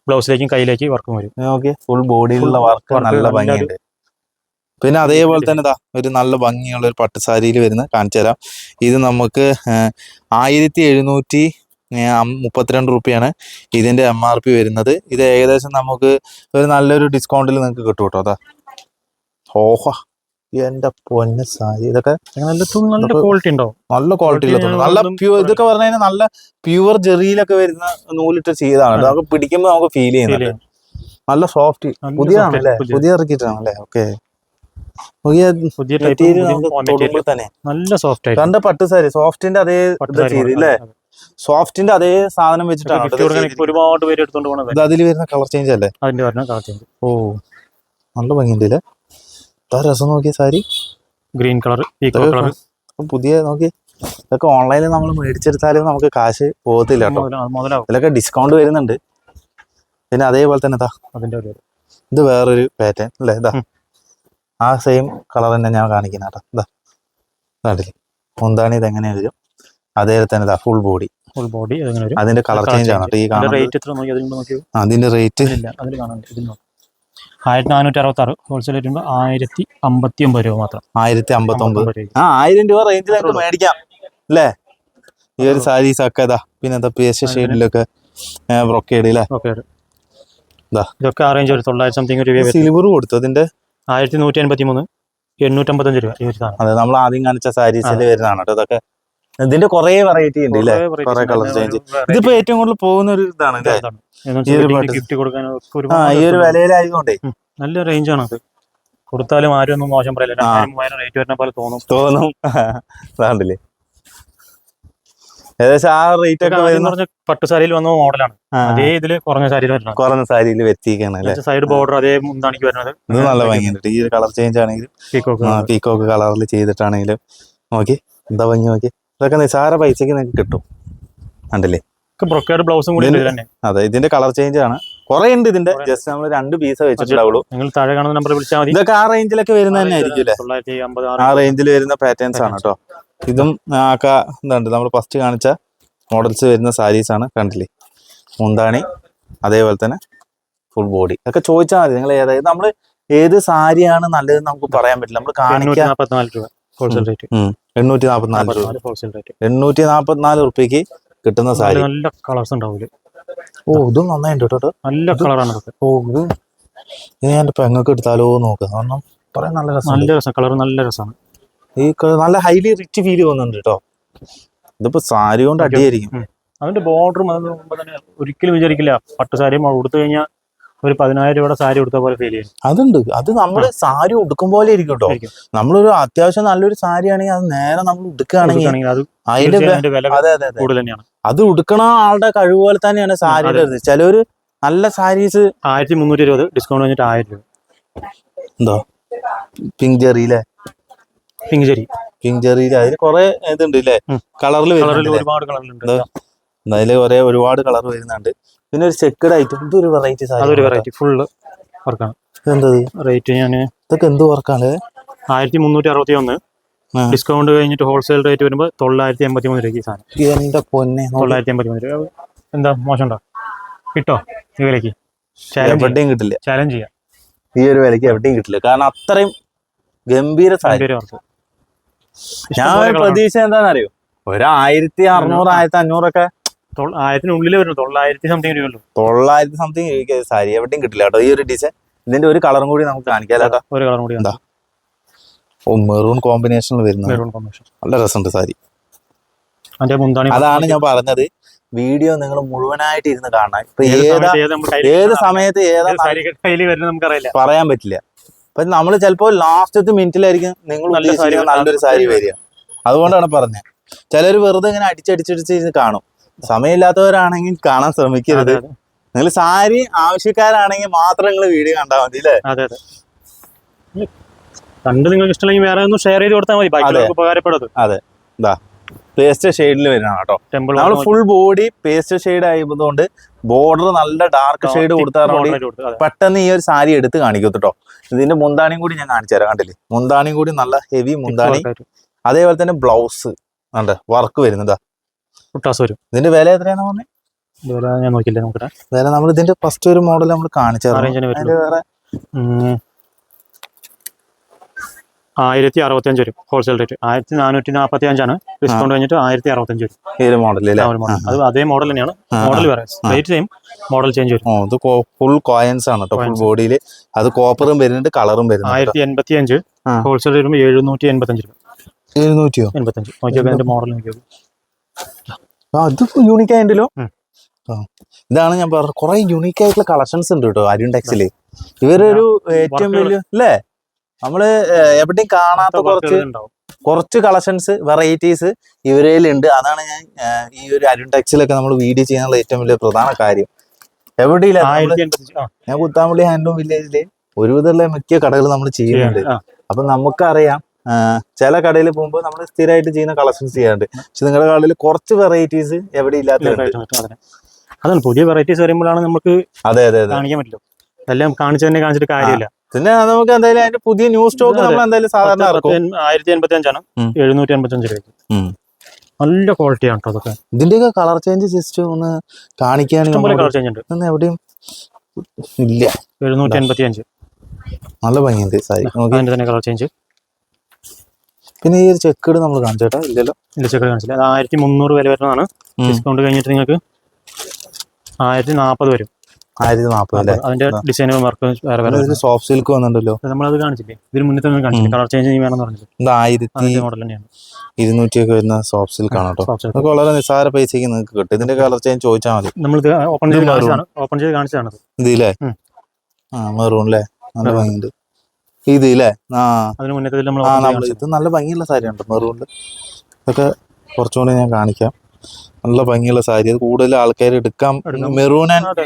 ബ്ലൗസിലേക്കും കയ്യിലേക്ക് വർക്കും വരും. ഓക്കെ. ഫുൾ ബോഡിയിലുള്ള വർക്ക് നല്ല ഭംഗിയുണ്ട്. പിന്നെ അതേപോലെ തന്നെ ഇതാ ഒരു നല്ല ഭംഗിയുള്ള ഒരു പട്ട് സാരിയിൽ വരുന്ന കാണിച്ചു തരാം. ഇത് നമുക്ക് ആയിരത്തി എഴുന്നൂറ്റി മുപ്പത്തിരണ്ട് റുപ്യാണ് ഇതിന്റെ എം ആർ പി വരുന്നത്. ഇത് ഏകദേശം നമുക്ക് ഒരു നല്ലൊരു ഡിസ്കൗണ്ടിൽ നിങ്ങൾക്ക് കിട്ടും കേട്ടോ അതാ ഓഹ. എന്റെ പൊന്ന സാരി. ഇതൊക്കെ നല്ല ക്വാളിറ്റി ഉണ്ടോ? നല്ല ക്വാളിറ്റി ഉള്ള തുണി. നല്ല പ്യൂർ ഇതൊക്കെ പറഞ്ഞു കഴിഞ്ഞാൽ നല്ല പ്യുവർ ജെറിയിലൊക്കെ വരുന്ന നൂലിട്ട് ചെയ്താണ്. നമുക്ക് പിടിക്കുമ്പോൾ നമുക്ക് ഫീൽ ചെയ്യുന്നത്. നല്ല സോഫ്റ്റ് നല്ല പുതിയതാണല്ലേ? പുതിയ. പുതിയ ഇറക്കിയിട്ടാണല്ലേ? ഓക്കെ നല്ല സോഫ്റ്റ് കണ്ട പട്ട് സാരി. സോഫ്റ്റിന്റെ അതേ ചെയ്തില്ലേ. സോഫ്റ്റിന്റെ അതേ സാധനം വെച്ചിട്ടാണ് ഒരുപാട് പേര് എടുത്തോണ്ട് ഇത് അതിൽ വരുന്ന കളർ ചേഞ്ച് അല്ലേ? അതിന്റെ കളർ ചേഞ്ച് ഓ നല്ല ഭംഗിയുണ്ട് ഇതാ രസം നോക്കിയ സാരി? Green colour colour. പുതിയ നോക്കി ഇതൊക്കെ ഓൺലൈനിൽ നമ്മൾ മേടിച്ചെടുത്താലും നമുക്ക് കാശ് പോകത്തില്ല കേട്ടോ. ഇതിലൊക്കെ ഡിസ്കൗണ്ട് വരുന്നുണ്ട്. പിന്നെ അതേപോലെ തന്നെ ഇതാ അതിന്റെ ഒരു ഇത് വേറൊരു പാറ്റേൺ അല്ലേ? ഇതാ. ആ സെയിം കളർ തന്നെ ഞാൻ കാണിക്കുന്ന കേട്ടോ. ഇതാ. കണ്ടില്ലേ? മുന്താണി ഇത് എങ്ങനെ വരും? അതേപോലെ തന്നെ ഇതാ ഫുൾ ബോഡി ഫുൾ ബോഡി അതിന്റെ കളർ ചേഞ്ച് ആണ്. കേട്ടോ ഈ കാണുന്നത്. അതിന്റെ റേറ്റ് ഇല്ല അതിൽ കാണാൻ ഇതിൽ നോക്കി ആയിരത്തി നാനൂറ്റി അറുപത്തി ആറ് ഹോൾസെയിൽ റേറ്റ് ആയിരത്തി അമ്പത്തി ഒമ്പത് രൂപ മാത്രം. ആയിരത്തി അമ്പത്തി ഒമ്പത് ആ ആയിരം രൂപ റേഞ്ചിൽ നമുക്ക് മേടിക്കാം. അല്ലേ? ഈ ഒരു സാരീസ് ഒക്കെ ഇതാ പിന്നെ പേസ്റ്റ് ഷെയ്ഡിലൊക്കെ ബ്രൊക്കേഡ് അല്ലേ. ഇതൊക്കെ അറേഞ്ച് ഒരു തൊള്ളായിരത്തി സംതിങ് രൂപ സിൽവർ കൊടുത്തു അതിന്റെ? ആയിരത്തി നൂറ്റി അൻപത്തി മൂന്ന് എണ്ണൂറ്റമ്പത്തഞ്ച് രൂപ അതെ നമ്മൾ ആദ്യം കാണിച്ച സാരീസിൽ. വരുന്നതാണ് കേട്ടോ ഇതൊക്കെ. ഇതിന്റെ കുറേ വെറൈറ്റി ഉണ്ട് അല്ലേ കുറേ കളർ ചേഞ്ച് ഇതിപ്പോ ഏറ്റവും കൂടുതൽ പോകുന്ന ഒരു ഇതാണ് ഈ ഒരു ഗിഫ്റ്റ് ആ ഈ ഒരു. വിലയിലായതുകൊണ്ടേ. നല്ല റേഞ്ച് ആണ്. അത് കൊടുത്താലും ആരും ഒന്നും മോശം പറയില്ല. മൂവായിരം റേറ്റ് വരുന്ന പോലെ തോന്നും. തോന്നും. അതാണ്ടില്ലേ? ഏകദേശം ആ റേറ്റ് ഒക്കെ വരുന്ന പറഞ്ഞ പട്ട് സാരിയിൽ വന്ന മോഡലാണ്. അതേ ഇതിൽ കുറഞ്ഞ സാരിയിൽ വരുന്നത് കുറഞ്ഞ സാരിയിൽ വ്യക്തിക്കാണ് അല്ലേ? സൈഡ് ബോർഡർ അതേ മുന്താണിക്ക് വരുന്നത്. ഇത് നല്ല ഭംഗിയുണ്ട്. ഈ ഒരു കളർ ചേഞ്ച് ആണെങ്കിലും പീക്കോക്ക് പീക്കോക്ക് കളറിൽ ചെയ്തിട്ടാണെങ്കിലും. നോക്കി. എന്താ ഭംഗി നോക്കി. ഇതൊക്കെ നിസാര പൈസക്ക് നിങ്ങൾക്ക് കിട്ടും. കണ്ടില്ലേ? ബ്രൊക്കേഡ് ബ്ലൗസും കൂടി അതെ ഇതിന്റെ കളർ ചേഞ്ച് ആണ്. കുറെ ഉണ്ട് ഇതിന്റെ. ജസ്റ്റ് നമ്മൾ രണ്ട് പീസ് വെച്ചിട്ടുണ്ടാവുള്ളൂ. നിങ്ങൾ താഴെ കാണുന്ന നമ്പർ വിളിച്ചാൽ മതി. ഇതൊക്കെ ആ റേഞ്ചിലൊക്കെ വരുന്ന തന്നെ ആയിരിക്കും ആ റേഞ്ചിൽ വരുന്ന പാറ്റേൺസ് ആണ് കേട്ടോ ഇതും ആക്ക എന്തുണ്ട് നമ്മൾ ഫസ്റ്റ് കാണിച്ച മോഡൽസ് വരുന്ന സാരീസ് ആണ്. കണ്ടില്ലേ? മുന്താണി അതേപോലെ തന്നെ ഫുൾ ബോഡി ഒക്കെ ചോദിച്ചാൽ മതി. നിങ്ങൾ ഏതായത് നമ്മൾ ഏത് സാരിയാണ് നല്ലതെന്ന് നമുക്ക് പറയാൻ പറ്റില്ല. നമ്മൾ കാണിക്കാൻ എണ്ണൂറ്റി നാൽപ്പത്തിനാല് രൂപ എണ്ണൂറ്റി നാൽപ്പത്തിനാല് റുപ്യക്ക് കിട്ടുന്ന സാരി. നല്ല കളേഴ്സ് ഉണ്ടാവില്ല ഓ ഇതും നന്നായിട്ട് കേട്ടോ നല്ല കളറാണ് ഓ ഇത് ഇത് ഞാൻ പെങ്ങൾക്ക് എടുത്താലോ നോക്കുക കാരണം പറയാൻ നല്ല രസം നല്ല രസം കളർ നല്ല രസമാണ് ഈ നല്ല ഹൈലി റിച്ച് ഫീൽ തോന്നുന്നുണ്ട് കേട്ടോ. ഇതിപ്പോ സാരി കൊണ്ട് അടിയായിരിക്കും. അതിന്റെ ബോർഡറും അത് ഒരിക്കലും വിചാരിക്കില്ല. പട്ട് സാരി കൊടുത്തു കഴിഞ്ഞാൽ ഒരു പതിനായിരം രൂപയുടെ സാരി കൊടുത്ത പോലെ ഫീൽ ചെയ്യും അതുണ്ട്. അത് നമ്മൾ സാരി ഉടുക്കും പോലെ ഇരിക്കും കേട്ടോ. നമ്മളൊരു അത്യാവശ്യം നല്ലൊരു സാരി ആണെങ്കിൽ അത് നേരെ നമ്മൾ ഉടുക്കുകയാണെങ്കിൽ അത് അതിന്റെ അതെ അതെ അതെ. ഉടുക്കണ ആളുടെ കഴിവ് പോലെ തന്നെയാണ് സാരിയുടെ ചിലര് ഇത് ചിലവര് നല്ല സാരീസ് ആയിരത്തി മുന്നൂറ്റി ഇരുപത് ഡിസ്കൗണ്ട് കഴിഞ്ഞിട്ട് ആയിരം രൂപ എന്തോ? പിങ്ക് ജെറിയിലെ? പിങ്ക് ജെറി. പിങ്ക് ജെറിയിലെ. അതിൽ കുറെ ഇതുണ്ട് അല്ലേ. കളറിൽ കളറിൽ ഒരുപാട് കളറിലുണ്ട് അതിൽ കുറെ ഒരുപാട് കളർ വരുന്നുണ്ട്. പിന്നെ ഒരു ചെക്കഡ് ഐറ്റം ഇതൊരു വെറൈറ്റി അതൊരു വെറൈറ്റി ഫുള്ള് വർക്കാണ്. എന്തത് റേറ്റ് ഞാൻ ഇതൊക്കെ എന്ത് വർക്കാണ്? ആയിരത്തി മുന്നൂറ്റി അറുപത്തി ഒന്ന്. ഡിസ്കൗണ്ട് കഴിഞ്ഞിട്ട് ഹോൾസെയിൽ റേറ്റ് വരുമ്പോൾ തൊള്ളായിരത്തി എൺപത്തി മൂന്ന് രൂപയ്ക്ക് സാധനം. എന്റെ പൊന്നെ തൊള്ളായിരത്തി എൺപത്തി മൂന്ന് രൂപ. എന്താ മോശം ഉണ്ടോ കിട്ടോ ഈ വിലക്ക് എവിടെയും കിട്ടില്ല. ചാലഞ്ച് ചെയ്യാം. ഈ ഒരു വിലക്ക് എവിടെയും കിട്ടില്ല. കാരണം അത്രയും ഗംഭീര ഞാൻ പ്രതീക്ഷ എന്താണെന്നറിയോ ഒരു ആയിരത്തി അറുന്നൂറ് ആയിരത്തി അഞ്ഞൂറൊക്കെ ആയിരത്തിനുള്ളിൽ വരുന്നു തൊള്ളായിരത്തി സംതിങ് രൂപയുള്ളൂ തൊള്ളായിരത്തി സംതിങ് രൂപയ്ക്ക് സാരി എവിടെയും കിട്ടില്ല കേട്ടോ. ഈ ഒരു ഡിസൈൻ ഇതിന്റെ ഒരു കളറും കൂടി നമുക്ക് കാണിക്കാം കേട്ടോ. ഒരു കളറും കൂടി എന്താ? ഓ മെറൂൺ കോമ്പിനേഷനിൽ വരുന്നു മെറൂൺ കോമ്പിനേഷൻ നല്ല രസമുണ്ട് സാരി. അതാണ് ഞാൻ പറഞ്ഞത്. വീഡിയോ നിങ്ങൾ മുഴുവനായിട്ട് ഇരുന്ന് കാണാൻ. ഇപ്പൊ ഏത് ഏതാ സമയത്ത് ഏത് നമുക്കറിയില്ല. പറയാൻ പറ്റില്ല. അപ്പൊ നമ്മൾ ചിലപ്പോ ലാസ്റ്റത്തെ മിനിറ്റിലായിരിക്കും നിങ്ങൾ നല്ലൊരു സാരി വരിക. അതുകൊണ്ടാണ് പറഞ്ഞത്. ചിലർ വെറുതെ ഇങ്ങനെ അടിച്ചടിച്ചടിച്ച് ഇരുന്ന് കാണും. സമയമില്ലാത്തവരാണെങ്കിൽ കാണാൻ ശ്രമിക്കരുത്. നിങ്ങൾ സാരി ആവശ്യക്കാരാണെങ്കിൽ മാത്രം നിങ്ങൾ വീഡിയോ കണ്ടാൽ മതി അല്ലേ? അതെ അതെ. കണ്ട് നിങ്ങൾക്ക് ഇഷ്ടമില്ലെങ്കിൽ വേറെ ഒന്നും ഷെയർ ചെയ്ത് കൊടുത്താൽ മതി. ഉപകാരപ്പെടുന്നത്. അതെ. എന്താ ഇതാ പേസ്റ്റ് ഷെയ്ഡിൽ വരുന്നതാണ് കേട്ടോ. നമ്മൾ ഫുൾ ബോഡി പേസ്റ്റ് ഷെയ്ഡ് ആയതുകൊണ്ട് ബോർഡർ നല്ല ഡാർക്ക് ഷെയ്ഡ് കൊടുത്താറുണ്ട് പെട്ടെന്ന് ഈ ഒരു സാരി എടുത്ത് കാണിക്കും കേട്ടോ. ഇതിന്റെ മുന്താണിയും കൂടി ഞാൻ കാണിച്ചു തരാം കണ്ടില്ലേ? മുന്താണിയും കൂടി നല്ല ഹെവി മുന്താണി. അതേപോലെ തന്നെ ബ്ലൗസ് ഉണ്ട് വർക്ക് വരുന്നതാ. കുട്ടാസ് വരും. ഇതിന്റെ വില എത്രയാണെന്ന് പറഞ്ഞത് ഞാൻ നോക്കില്ല നോക്കട്ടെ. വില നമ്മൾ ഇതിന്റെ ഫസ്റ്റ് ഒരു മോഡൽ നമ്മൾ കാണിച്ചു വേറെ ആയിരത്തി വരും ഹോൾസെയിൽ റേറ്റ് ആയിരത്തി നാനൂറ്റി നാൽപ്പത്തി അഞ്ചാണ് ഡിസ്കൗണ്ട് കഴിഞ്ഞിട്ട് ആയിരത്തി അറുപത്തഞ്ച് വരും മോഡൽ. അത് അതേ മോഡൽ തന്നെയാണ്. മോഡൽ വേറെ. റേറ്റ് സെയിം മോഡൽ ചേഞ്ച് വരും. ഇത് ഫുൾ കോയൻസ് ആണ് ഫുൾ ബോഡിയിൽ അത് കോപ്പറും വരുന്നുണ്ട് കളറും വരുന്നുണ്ട് ആയിരത്തി എൺപത്തി അഞ്ച് ഹോൾസെയിൽ വരുമ്പോൾ എഴുന്നൂറ്റി എൺപത്തഞ്ച് രൂപ. എഴുന്നൂറ്റിയോ? എൺപത്തഞ്ച് അതിന്റെ മോഡൽ നോക്കിയോ ഇത് യൂണിക് ആയിട്ടല്ലോ? ഇതാണ് ഞാൻ പറഞ്ഞത് കുറെ യൂണിക് ആയിട്ടുള്ള കളക്ഷൻസ് ഉണ്ട് കേട്ടോ അരുൺ ടെക്സിൽ. ഇവരൊരു ഏറ്റവും വലിയ അല്ലേ? നമ്മൾ എവിടെയും കാണാത്ത കുറച്ച് കുറച്ച് കളക്ഷൻസ് വെറൈറ്റീസ് ഇവരേലുണ്ട് അതാണ് ഞാൻ ഈ ഒരു അരുൺ ടെക്സിലൊക്കെ നമ്മൾ വീഡിയോ ചെയ്യാനുള്ള ഏറ്റവും വലിയ പ്രധാന കാര്യം. എവിടെയില്ല ഞാൻ കുത്താമ്പള്ളി ഹാൻഡ്ലൂം വില്ലേജിൽ ഒരുവിധമുള്ള മിക്ക കടകൾ നമ്മൾ ചെയ്യുന്നുണ്ട്. അപ്പൊ നമുക്കറിയാം ചില കടയിൽ പോകുമ്പോൾ നമ്മൾ സ്ഥിരമായിട്ട് ചെയ്യുന്ന കളക്ഷൻസ് ചെയ്യാറുണ്ട്. പക്ഷെ നിങ്ങളുടെ കടയിൽ കുറച്ച് വെറൈറ്റീസ് എവിടെ ഇല്ലാത്തതുണ്ട് ഇല്ല, right, right, അതെ. അതാണ് പുതിയ വെറൈറ്റീസ് വരുമ്പോഴാണ് നമുക്ക് അതെ അതെ കാണിക്കാൻ പറ്റില്ല. എല്ലാം കാണിച്ചു തന്നെ കാണിച്ചിട്ട് കാര്യമില്ല. പിന്നെ നമുക്ക് എന്തായാലും അതിന്റെ പുതിയ ന്യൂ സ്റ്റോക്ക് നമ്മൾ എന്തായാലും സാധാരണ ആയിരത്തി എൺപത്തി അഞ്ചാണ് എഴുന്നൂറ്റി എൺപത്തി അഞ്ച് രൂപയ്ക്ക്. നല്ല ക്വാളിറ്റിയാണ് കേട്ടോ അതൊക്കെ. ഇതിന്റെയൊക്കെ കളർ ചേഞ്ച് ജസ്റ്റ് ഒന്ന് കാണിക്കുകയാണെങ്കിൽ കളർ ചേഞ്ച് ഉണ്ട്. എവിടെയും ഇല്ല. എഴുന്നൂറ്റി എൺപത്തി അഞ്ച് നല്ല ഭംഗിയുണ്ട് സാരി. തന്നെ കളർ ചേഞ്ച് പിന്നെ ഈ ഒരു ചെക്കേട് നമ്മൾ കാണിച്ചേട്ടാ ഇല്ലല്ലോ. ഇല്ല ചെക്ക് കാണിച്ചില്ല. അത് ആയിരത്തി മുന്നൂറ് വില വരുന്നതാണ്. ഡിസ്കൗണ്ട് കഴിഞ്ഞിട്ട് നിങ്ങൾക്ക് ആയിരത്തി നാൽപ്പത് വരും. ആയിരത്തി നാൽപ്പത് അല്ലേ അതിന്റെ ഡിസൈനും വർക്ക് വേറെ വേറെ സോഫ്റ്റ് സിൽക്ക് വന്നിട്ടുണ്ടല്ലോ. നമ്മൾ നമ്മളത് കാണിച്ചില്ലേ? ഇതിന് മുന്നേ തന്നെ കാണിച്ചില്ല? കളർ ചേഞ്ച് വേണമെന്ന് പറഞ്ഞു ഇത് ആയിരത്തി മോഡൽ തന്നെയാണ്. ഇരുന്നൂറ്റിയൊക്കെ വരുന്ന സോഫ്റ്റ് സിൽക്ക് ആണ് കേട്ടോ നമുക്ക് വളരെ നിസ്സാര പൈസക്ക് നിങ്ങൾക്ക് കിട്ടും. ഇതിന്റെ കളർ ചേഞ്ച് ചോദിച്ചാൽ മതി. നമ്മൾ ഓപ്പൺ ചെയ്ത് കാണിച്ചാണ് maroon. കാണിച്ചതാണ്. ഓപ്പൺ ചെയ്ത് കാണിച്ചതാണ്. ഇതില്ലേ ആ മെറൂൺ അല്ലേ നല്ല. ഭംഗിയുണ്ട്. ഇത് ഇല്ലേ ആ. അതിന് മുന്നേ നമ്മൾ ആ നമ്മൾ ഇത് നല്ല ഭംഗിയുള്ള സാരി സാരിയാണ് അതുകൊണ്ട്. ഇതൊക്കെ കുറച്ചുകൂടി ഞാൻ കാണിക്കാം. നല്ല ഭംഗിയുള്ള സാരി. അത് കൂടുതൽ ആൾക്കാർ എടുക്കാം. മെറൂൺ ആൻഡ്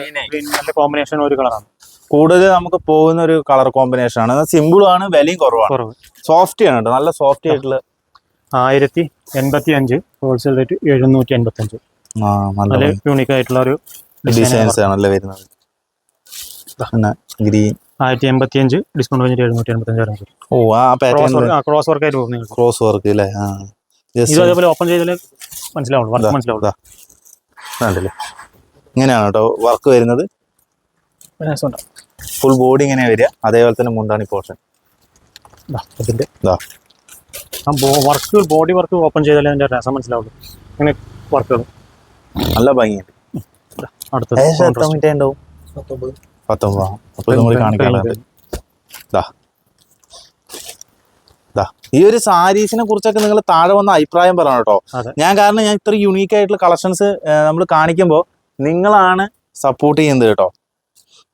നല്ല കോമ്പിനേഷൻ ഒരു കളറാണ് കൂടുതൽ നമുക്ക് പോകുന്ന ഒരു കളർ കോമ്പിനേഷൻ ആണ്. സിമ്പിളും ആണ് വിലയും കുറവാണ്. സോഫ്റ്റി ആണ് കേട്ടോ. നല്ല സോഫ്റ്റ് ആയിട്ടുള്ള. ആയിരത്തി എൺപത്തി അഞ്ച് ഹോൾസെയിൽ റേറ്റ് എഴുന്നൂറ്റി എൺപത്തി അഞ്ച് ആ നല്ല യൂണിക് ആയിട്ടുള്ള ഒരു ഡിസൈൻസ് ആണല്ലേ വരുന്നത്. ഗ്രീൻ. ആയിരത്തി എൺപത്തി അഞ്ച് ഡിസ്കൗണ്ട് കഴിഞ്ഞിട്ട് എഴുന്നൂറ്റി എൺപത്തി അഞ്ച് ഓ ആ cross pattern work cross work ആയിട്ട് പോകുന്നത് ക്രോസ് വർക്ക് അല്ലേ ഇത് അതേപോലെ ഓപ്പൺ ചെയ്താൽ മനസ്സിലാവുള്ളൂ വർക്ക് മനസ്സിലാവുള്ളൂ. കണ്ടില്ലേ? ഇങ്ങനെയാണ് കേട്ടോ വർക്ക് വരുന്നത്. ഫുൾ ബോഡി ഇങ്ങനെ വരിക. അതേപോലെ തന്നെ മുണ്ടാണി പോർഷൻ ആ വർക്ക് ബോഡി വർക്ക് ഓപ്പൺ ചെയ്താലേ അതിന്റെ രസം മനസ്സിലാവുള്ളൂ. ഇങ്ങനെ വർക്കുകൾ നല്ല ഭംഗിയുണ്ട്. അടുത്ത എത്ര. മിനിറ്റ് ഉണ്ടാവും? പത്തൊമ്പത്. അപ്പൊ നമ്മൾ കാണിക്കാനുള്ളത് ദാ. ദാ. ഈ ഒരു സാരീസിനെ കുറിച്ചൊക്കെ നിങ്ങൾ താഴെ വന്ന അഭിപ്രായം പറയണം കേട്ടോ. ഞാൻ കാരണം ഞാൻ ഇത്ര യുണീക്ക് ആയിട്ടുള്ള കളക്ഷൻസ് നമ്മൾ കാണിക്കുമ്പോൾ നിങ്ങളാണ് സപ്പോർട്ട് ചെയ്യുന്നത് കേട്ടോ.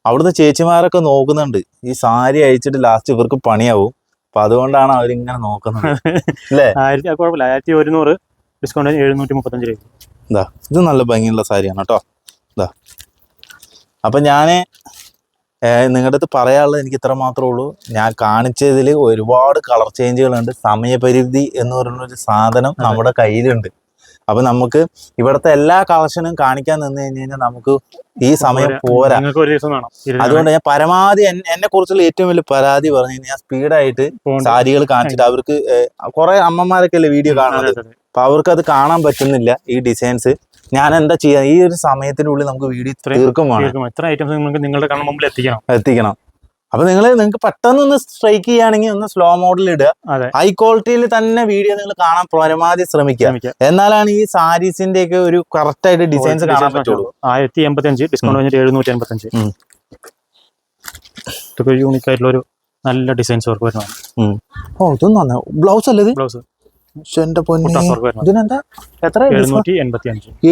അവിടുന്ന് ചേച്ചിമാരൊക്കെ നോക്കുന്നുണ്ട്. ഈ സാരി അയച്ചിട്ട് ലാസ്റ്റ് ഇവർക്ക് പണിയാവും. അപ്പൊ അതുകൊണ്ടാണ് അവരിങ്ങനെ നോക്കുന്നത്. അല്ലേ? ആയിരത്തി ആ, കുഴപ്പമില്ല. ആയിരത്തി ഒരുന്നൂറ് ഡിസ്കൗണ്ട് എഴുന്നൂറ്റി മുപ്പത്തഞ്ച് രൂപ. ഇതാ ഇത് നല്ല ഭംഗിയുള്ള സാരിയാണ് കേട്ടോ. ഇതാ അപ്പൊ ഞാൻ നിങ്ങളുടെ അടുത്ത് പറയാനുള്ളത് എനിക്ക് ഇത്ര മാത്രമേ ഉള്ളൂ. ഞാൻ കാണിച്ചതിൽ ഒരുപാട് കളർ ചേഞ്ചുകളുണ്ട്. സമയപരിധി എന്ന് പറയുന്ന ഒരു സാധനം നമ്മുടെ കയ്യിലുണ്ട്. അപ്പൊ നമുക്ക് ഇവിടുത്തെ എല്ലാ കളക്ഷനും കാണിക്കാൻ നിന്ന് കഴിഞ്ഞ് കഴിഞ്ഞാൽ നമുക്ക് ഈ സമയം പോരാ. അതുകൊണ്ട് ഞാൻ പരമാവധി എന്നെ കുറിച്ചുള്ള ഏറ്റവും വലിയ പരാതി പറഞ്ഞു കഴിഞ്ഞാൽ സ്പീഡായിട്ട്. സാരികൾ കാണിച്ചിട്ട് അവർക്ക് കുറെ അമ്മമാരൊക്കെ അല്ലേ വീഡിയോ കാണുന്നത്. അപ്പൊ അവർക്ക് അത് കാണാൻ പറ്റുന്നില്ല ഈ ഡിസൈൻസ്. ഞാൻ എന്താ ചെയ്യാ? ഈ ഒരു സമയത്തിനുള്ളിൽ നമുക്ക് വീഡിയോ തീർക്കും വേണം. എത്ര ഐറ്റംസ് നിങ്ങൾക്ക് നിങ്ങളുടെ കണ്ണു മുമ്പിൽ എത്തിക്കണം. എത്തിക്കണം. അപ്പൊ നിങ്ങൾ നിങ്ങൾക്ക് പെട്ടെന്ന് ഒന്ന് സ്ട്രൈക്ക് ചെയ്യുകയാണെങ്കിൽ ഒന്ന് സ്ലോ മോഡിൽ ഇടുക. ഹൈ ക്വാളിറ്റിയിൽ തന്നെ വീഡിയോ നിങ്ങൾ കാണാൻ പരമാവധി ശ്രമിക്കുക. എന്നാലാണ് ഈ സാരീസിന്റെ ഒക്കെ ഒരു കറക്റ്റ് ആയിട്ട് ഡിസൈൻസ് കാണാൻ പറ്റുള്ളൂ. ആയിരത്തി എൺപത്തി അഞ്ച് ഡിസ്കൗണ്ട് കഴിഞ്ഞിട്ട് എഴുന്നൂറ്റി എൺപത്തി അഞ്ച് ഇതൊക്കെ യൂണിക് ആയിട്ടുള്ള ഒരു നല്ല ഡിസൈൻസ് വർക്ക് വരുന്നതാണ് ഓ ഇതൊന്നും ബ്ലൗസ് അല്ലേ ബ്ലൗസ്. എന്റെ പൊന്നി. ഇതിനെന്താ? എത്ര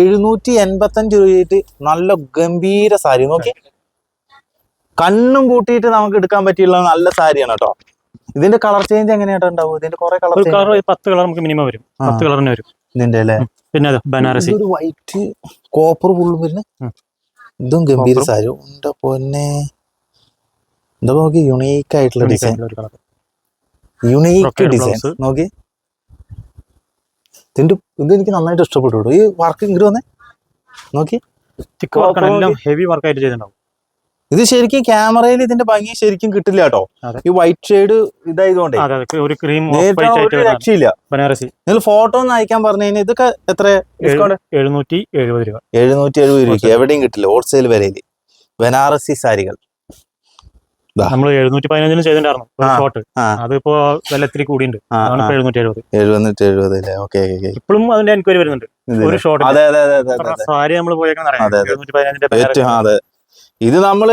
എഴുന്നൂറ്റി എൺപത്തഞ്ച് രൂപയായിട്ട് നല്ല ഗംഭീര സാരി. നോക്കി കണ്ണും പൂട്ടിയിട്ട് നമുക്ക് എടുക്കാൻ പറ്റിയുള്ള നല്ല സാരിയാണ് കേട്ടോ. ഇതിന്റെ കളർ ചേഞ്ച് എങ്ങനെയാട്ടോ ഉണ്ടാവും ഇതിന്റെ കുറെ കളർ കളർ പത്ത് കളർ നമുക്ക് മിനിമം വരും. പത്ത് കളറിന് വരും. ഇതിന്റെ അല്ലേ? പിന്നെ ബനാറസി. ഒരു വൈറ്റ് കോപ്പർ ഫുള്ളും പിന്നെ. ഇതും ഗംഭീര സാരി. എന്റെ പൊന്നെ? എന്താ നോക്കി യുണീക്ക് ആയിട്ടുള്ള ഡിസൈൻ യുണീക്ക് ഡിസൈൻ നോക്കി ഇതിന്റെ ഇത് എനിക്ക് നന്നായിട്ട് ഇഷ്ടപ്പെട്ടു കേട്ടോ. ഈ വർക്ക് ഇങ്ങോട്ട് വന്നേ. നോക്കി. തിക്ക് വർക്കാണ് എല്ലാം ഹെവി വർക്കായിട്ട് ചെയ്തിട്ടുണ്ടാവും. ഇത് ശരിക്കും ക്യാമറയിൽ ഇതിന്റെ ഭംഗി ശരിക്കും കിട്ടില്ല കേട്ടോ. ഈ വൈറ്റ് ഷെയ്ഡ് ഇതായതുകൊണ്ടേ. ഒരു ക്രീം. രക്ഷയില്ല. ബനാറസി. നിങ്ങൾ ഫോട്ടോ ഒന്ന് അയക്കാൻ പറഞ്ഞു കഴിഞ്ഞാൽ ഇതൊക്കെ എത്ര എഴുന്നൂറ്റി എഴുപത് രൂപ. എഴുന്നൂറ്റി എഴുപത് രൂപ എവിടെയും കിട്ടില്ല. ഹോൾസെയിൽ വിലയിൽ. ബനാറസി സാരികൾ. നമ്മൾ എഴുന്നൂറ്റി പതിനഞ്ചിന് ചെയ്തിട്ടുണ്ടായിരുന്നു ഷോട്ട് അതിപ്പോ വില ഇത്തിരി കൂടിയുണ്ട്. ആ, അതാണ് ആ. എഴുന്നൂറ്റി എഴുപത് എഴുപത്തി എഴുപത് അല്ലേ? ഓക്കെ ഓക്കെ ഇപ്പോഴും അതിന്റെ എൻക്വയറി വരുന്നുണ്ട്. ഒരു ഷോട്ട് സാരി നമ്മൾ പോയേക്കാൻ ഇത് നമ്മൾ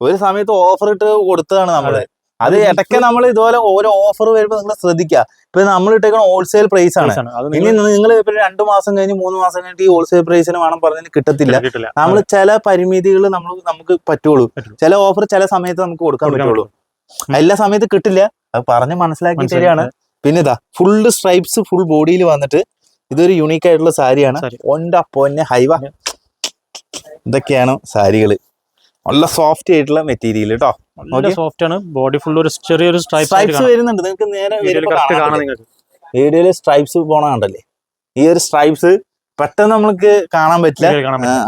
ഒരു സമയത്ത് ഓഫർ ഇട്ട് കൊടുത്തതാണ് നമ്മൾ. അത്. ഇടയ്ക്ക് നമ്മൾ ഇതുപോലെ ഓരോ ഓഫർ വരുമ്പോ നിങ്ങൾ ശ്രദ്ധിക്കുക ഇപ്പൊ നമ്മൾ ഇട്ടേക്കണ ഹോൾസെയിൽ പ്രൈസ് ആണ്. ഇനി നിങ്ങൾ ഇപ്പൊ രണ്ടു മാസം കഴിഞ്ഞ് മൂന്ന് മാസം കഴിഞ്ഞിട്ട് ഈ ഹോൾസെയിൽ പ്രൈസിന് വേണം പറഞ്ഞാൽ കിട്ടത്തില്ല. നമ്മൾ ചില പരിമിതികൾ നമ്മൾ നമുക്ക് പറ്റുള്ളൂ. ചില ഓഫർ ചില സമയത്ത് നമുക്ക് കൊടുക്കാൻ പറ്റുള്ളൂ. എല്ലാ സമയത്ത് കിട്ടില്ല. അത് പറഞ്ഞ് മനസ്സിലാക്കി. ശരിയാണ് പിന്നെ ഇതാ ഫുള്ള് സ്ട്രൈപ്സ് ഫുൾ ബോഡിയിൽ വന്നിട്ട് ഇതൊരു യുണീക്ക് ആയിട്ടുള്ള സാരിയാണ്. ഒന്റെ പൊന്നെ ഹൈവ. ഇതൊക്കെയാണ് സാരികൾ. നല്ല സോഫ്റ്റ് ആയിട്ടുള്ള മെറ്റീരിയൽ കേട്ടോ നല്ല. സോഫ്റ്റ് ആണ്. ബോഡി ഫുൾ ഒരു ചെറിയൊരു സ്ട്രൈപ്സ് വരുന്നുണ്ട്. നിങ്ങൾക്ക് നേരെ വീഡിയോയിൽ സ്ട്രൈപ്സ് പോണ കണ്ടല്ലേ? ഈ ഒരു സ്ട്രൈപ്സ് പെട്ടെന്ന് നമുക്ക് കാണാൻ പറ്റില്ല.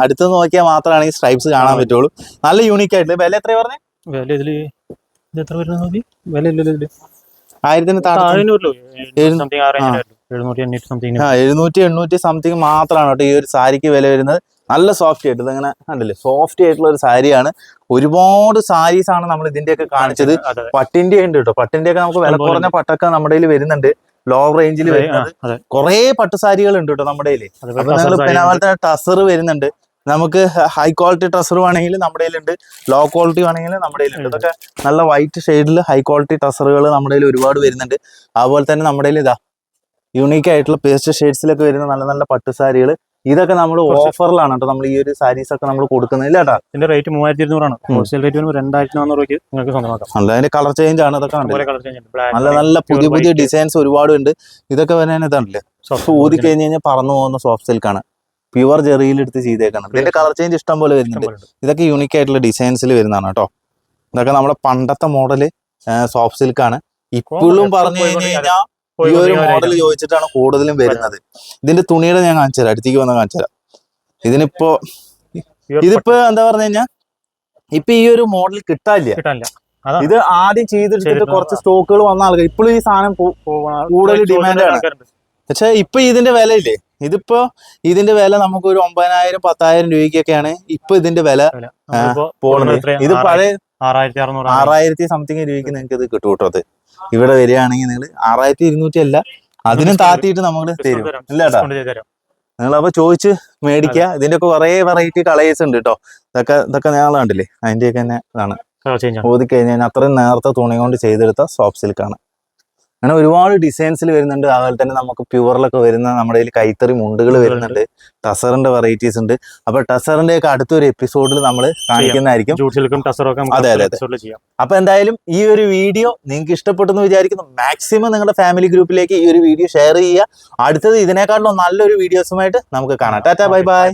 അടുത്ത് നോക്കിയാൽ മാത്രമാണ് ഈ സ്ട്രൈപ്സ് കാണാൻ പറ്റുള്ളൂ. നല്ല യൂണിക് ആയിട്ട് വില എത്രയാ പറഞ്ഞേ? വില ഇതിൽ ഇത് എത്ര വരുന്നത് നോക്കി? വില ഇല്ലല്ലോ ഇതിൽ ആയിരത്തിന് താഴെ എഴുന്നൂറ്റി എണ്ണൂറ്റി സംതിങ് മാത്രമാണ് കേട്ടോ ഈ ഒരു സാരിക്ക് വില വരുന്നത്. നല്ല സോഫ്റ്റ് ആയിട്ട് ഇതങ്ങനെ കണ്ടില്ലേ? സോഫ്റ്റ് ആയിട്ടുള്ള ഒരു സാരിയാണ്. ഒരുപാട് സാരീസ് ആണ് നമ്മൾ ഇതിന്റെയൊക്കെ കാണിച്ചത്. പട്ടിന്റെ ഉണ്ട് കേട്ടോ. പട്ടിന്റെ ഒക്കെ നമുക്ക് വില കുറഞ്ഞ പട്ടൊക്കെ നമ്മുടെ കയ്യിൽ വരുന്നുണ്ട്. ലോ റേഞ്ചിൽ വരുന്നത്. കുറെ പട്ടുസാരികൾ ഉണ്ട് കേട്ടോ നമ്മുടെ കയ്യിൽ പിന്നെ അതുപോലെ തന്നെ ടസർ വരുന്നുണ്ട്. നമുക്ക് ഹൈ ക്വാളിറ്റി ടസർ വേണമെങ്കിൽ നമ്മുടെ കയ്യിലുണ്ട് ലോ ക്വാളിറ്റി വേണമെങ്കിൽ നമ്മുടെ കയ്യിലുണ്ട് ഉണ്ട്. ഇതൊക്കെ നല്ല വൈറ്റ് ഷെയ്ഡിൽ ഹൈ ക്വാളിറ്റി ടസറുകൾ നമ്മുടെ കയ്യിൽ ഒരുപാട് വരുന്നുണ്ട്. അതുപോലെ തന്നെ നമ്മുടെ കയ്യിൽ ഇതാ യുണീക്ക് ആയിട്ടുള്ള പേസ്റ്റ് ഷെയ്ഡ്സിലൊക്കെ വരുന്ന നല്ല നല്ല പട്ടുസാരികൾ ഇതൊക്കെ നമ്മൾ ഓഫറിലാണ് കേട്ടോ നമ്മൾ ഈ ഒരു സാരീസ് ഒക്കെ നമ്മൾ കൊടുക്കുന്നത്. ഇല്ല കേട്ടോ ഇതിന്റെ റേറ്റ് മൂവായിരത്തി ഇരുന്നൂറാണ് ഹോൾസെയിൽ റേറ്റ് വരുമ്പോൾ രണ്ടായിരത്തി നാനൂറ് രൂപയ്ക്ക് നിങ്ങൾക്ക് സ്വന്തമാക്കാം. അതിന്റെ കളർ ചേഞ്ച് ആണ് ഇതൊക്കെ നല്ല നല്ല പുതിയ പുതിയ ഡിസൈൻസ് ഒരുപാട് ഉണ്ട്. ഇതൊക്കെ വരാൻ ഇതാണല്ലേ? ഊതി കഴിഞ്ഞ് കഴിഞ്ഞാൽ പറന്നു പോകുന്ന സോഫ്റ്റ് സിൽക്കാണ് പ്യുവർ ജെറിയിൽ എടുത്ത് ചെയ്തേക്കാണ്. ഇതിന്റെ കളർ ചേഞ്ച് ഇഷ്ടം പോലെ വരുന്നുണ്ട്. ഇതൊക്കെ യൂണിക് ആയിട്ടുള്ള ഡിസൈൻസിൽ വരുന്നതാണ് കേട്ടോ ഇതൊക്കെ നമ്മുടെ പണ്ടത്തെ മോഡൽ സോഫ്റ്റ് സിൽക്കാണ് ഇപ്പോഴും പറഞ്ഞു കഴിഞ്ഞു കഴിഞ്ഞാൽ ഈ ഒരു മോഡൽ ചോദിച്ചിട്ടാണ് കൂടുതലും വരുന്നത്. ഇതിന്റെ തുണിയുടെ ഞാൻ കാണിച്ചു തരാം. അടുത്തേക്ക് വന്ന് കാണിച്ചു തരാം. ഇതിനിപ്പോ ഇതിപ്പോ എന്താ പറഞ്ഞു കഴിഞ്ഞാൽ ഇപ്പൊ ഈ ഒരു മോഡൽ കിട്ടാനില്ല. കിട്ടാനില്ല ഇത് ആദ്യം ചെയ്തിട്ട് കുറച്ച് സ്റ്റോക്കുകൾ വന്ന ആൾക്കാർ ഇപ്പോഴും ഈ സാധനം കൂടുതൽ ഡിമാൻഡ് ആണ്. പക്ഷെ ഇപ്പൊ ഇതിന്റെ വില ഇല്ലേ? ഇതിപ്പോ ഇതിന്റെ വില നമുക്ക് ഒരു ഒമ്പതിനായിരം പത്തായിരം രൂപയ്ക്കൊക്കെയാണ് ഇപ്പൊ ഇതിന്റെ വില പോകുന്നത് ഇത് പഴയ ആറായിരത്തി അറുന്നൂറ് ആറായിരത്തി സംതിങ് രൂപയ്ക്ക് നിങ്ങൾക്ക് ഇത് കിട്ടും കേട്ടോ അത്. ഇവിടെ വരികയാണെങ്കിൽ നിങ്ങൾ ആറായിരത്തി ഇരുന്നൂറ്റി അല്ല അതിനും താത്തിയിട്ട് നമ്മൾ തരും. ഇല്ല കേട്ടോ. തരാം നിങ്ങൾ അപ്പൊ ചോദിച്ച് മേടിക്കുക. ഇതിന്റെ ഒക്കെ കുറെ വെറൈറ്റി കളേഴ്സ് ഉണ്ട് കേട്ടോ. ഇതൊക്കെ ഇതൊക്കെ ഞങ്ങൾ കണ്ടില്ലേ? അതിന്റെയൊക്കെ തന്നെ ഇതാണ്. ഊതി കഴിഞ്ഞാൽ അത്രയും നേരത്തെ തുണി കൊണ്ട് ചെയ്തെടുത്ത സോഫ്റ്റ് സിൽക്കാണ് അങ്ങനെ ഒരുപാട് ഡിസൈൻസിൽ വരുന്നുണ്ട്. അതുപോലെ തന്നെ നമുക്ക് പ്യുവറിലൊക്കെ വരുന്ന നമ്മുടെ കയ്യിൽ കൈത്തറി മുണ്ടുകൾ വരുന്നുണ്ട്. ടസറിന്റെ വെറൈറ്റീസ് ഉണ്ട്. അപ്പൊ ടസറിന്റെ ഒക്കെ അടുത്തൊരു എപ്പിസോഡിൽ നമ്മൾ കാണിക്കുന്നതായിരിക്കും. അതെ, അതെ, അപ്പൊ എന്തായാലും ഈ ഒരു വീഡിയോ നിങ്ങൾക്ക് ഇഷ്ടപ്പെട്ടെന്ന് വിചാരിക്കുന്നു. മാക്സിമം നിങ്ങളുടെ ഫാമിലി ഗ്രൂപ്പിലേക്ക് ഈ ഒരു വീഡിയോ ഷെയർ ചെയ്യുക. അടുത്തത് ഇതിനേക്കാളും നല്ലൊരു വീഡിയോസുമായിട്ട് നമുക്ക് കാണാം. Tata bye bye